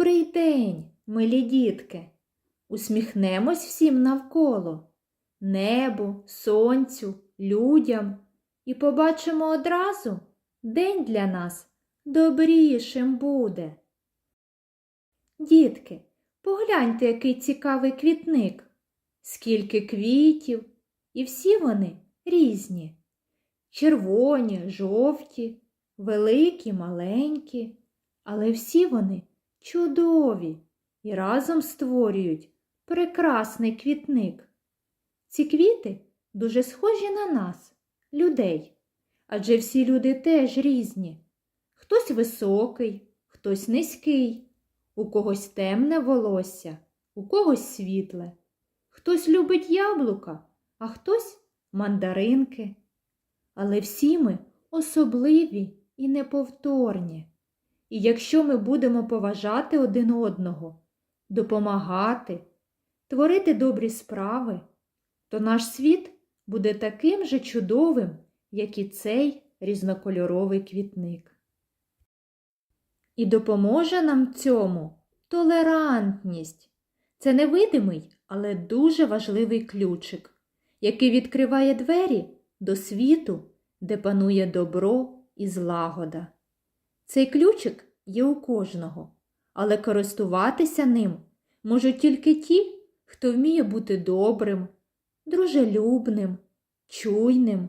Добрий день, милі дітки. Усміхнемось всім навколо, небу, сонцю, людям, і побачимо одразу день для нас добрішим буде. Дітки, погляньте, який цікавий квітник, скільки квітів, і всі вони різні. Червоні, жовті, великі, маленькі, але всі вони чудові і разом створюють прекрасний квітник. Ці квіти дуже схожі на нас, людей, адже всі люди теж різні. Хтось високий, хтось низький, у когось темне волосся, у когось світле. Хтось любить яблука, а хтось мандаринки. Але всі ми особливі і неповторні. І якщо ми будемо поважати один одного, допомагати, творити добрі справи, то наш світ буде таким же чудовим, як і цей різнокольоровий квітник. І допоможе нам цьому толерантність. Це невидимий, але дуже важливий ключик, який відкриває двері до світу, де панує добро і злагода. Цей ключик є у кожного, але користуватися ним можуть тільки ті, хто вміє бути добрим, дружелюбним, чуйним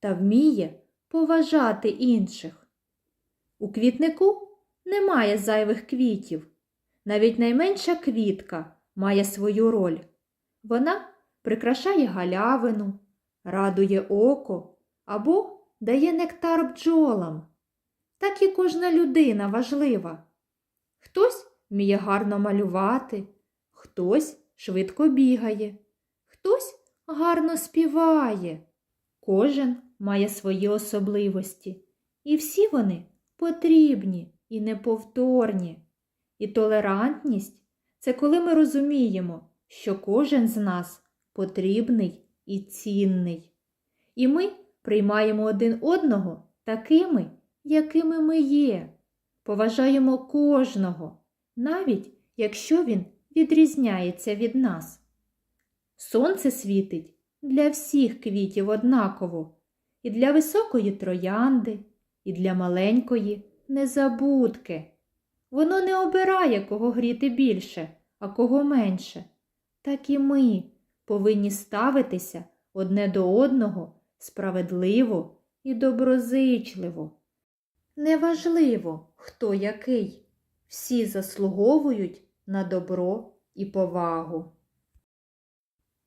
та вміє поважати інших. У квітнику немає зайвих квітів. Навіть найменша квітка має свою роль. Вона прикрашає галявину, радує око або дає нектар бджолам. Так і кожна людина важлива. Хтось вміє гарно малювати, хтось швидко бігає, хтось гарно співає. Кожен має свої особливості, і всі вони потрібні і неповторні. І толерантність це коли ми розуміємо, що кожен з нас потрібний і цінний. І ми приймаємо один одного такими, якими ми є, поважаємо кожного, навіть якщо він відрізняється від нас. Сонце світить для всіх квітів однаково, і для високої троянди, і для маленької незабудки. Воно не обирає, кого гріти більше, а кого менше. Так і ми повинні ставитися одне до одного справедливо і доброзичливо. Неважливо, хто який, всі заслуговують на добро і повагу.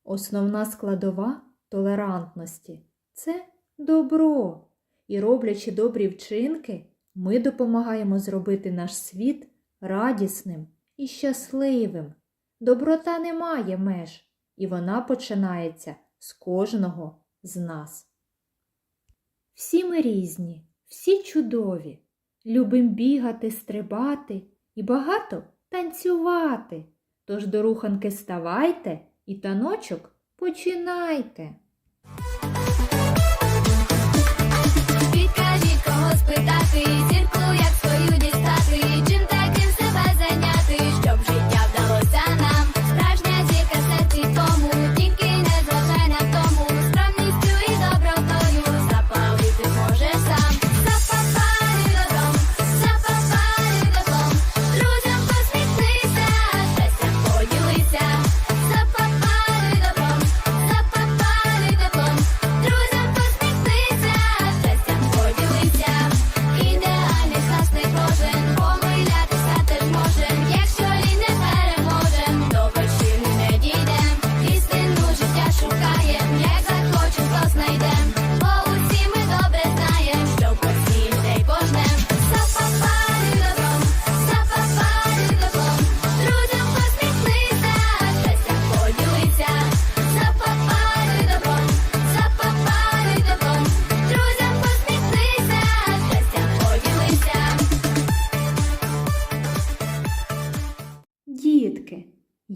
Основна складова толерантності це добро, і роблячи добрі вчинки, ми допомагаємо зробити наш світ радісним і щасливим. Доброта не має меж, і вона починається з кожного з нас. Всі ми різні, всі чудові, любим бігати, стрибати і багато танцювати. Тож до руханки ставайте і таночок починайте.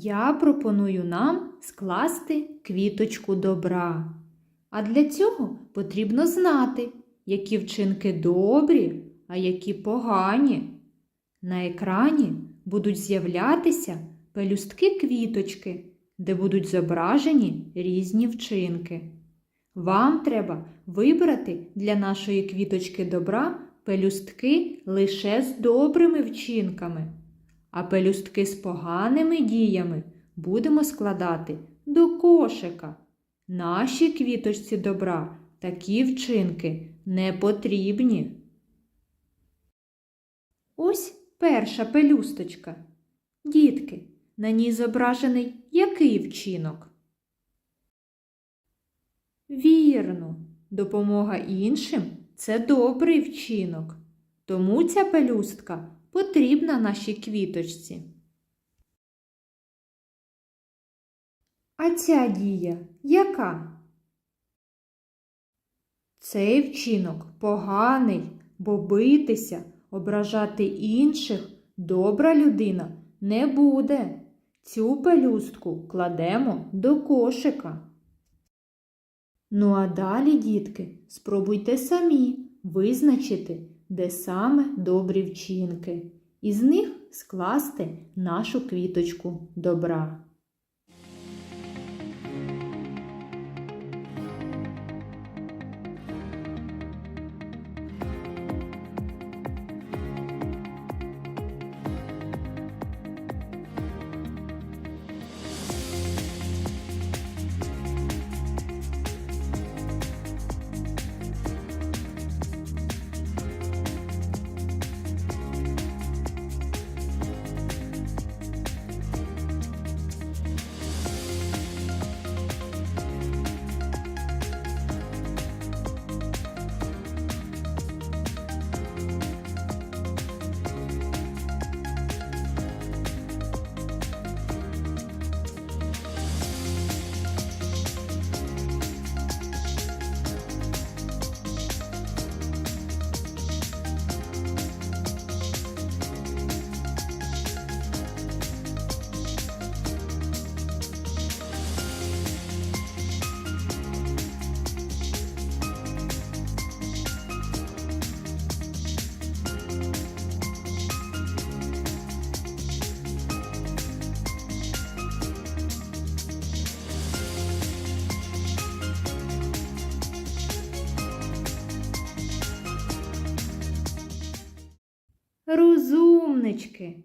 Я пропоную нам скласти квіточку добра. А для цього потрібно знати, які вчинки добрі, а які погані. На екрані будуть з'являтися пелюстки квіточки, де будуть зображені різні вчинки. Вам треба вибрати для нашої квіточки добра пелюстки лише з добрими вчинками, а пелюстки з поганими діями будемо складати до кошика. Нашій квіточці добра такі вчинки не потрібні. Ось перша пелюсточка. Дітки, на ній зображений який вчинок? Вірно, допомога іншим це добрий вчинок. Тому ця пелюстка потрібна нашій квіточці. А ця дія яка? Цей вчинок поганий, бо битися, ображати інших добра людина не буде. Цю пелюстку кладемо до кошика. Ну а далі, дітки, спробуйте самі визначити, де саме добрі вчинки, і з них скласти нашу квіточку добра. Розумнички.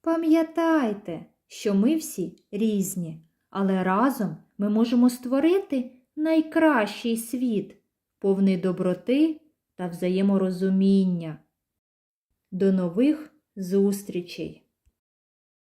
Пам'ятайте, що ми всі різні, але разом ми можемо створити найкращий світ, повний доброти та взаєморозуміння. До нових зустрічей!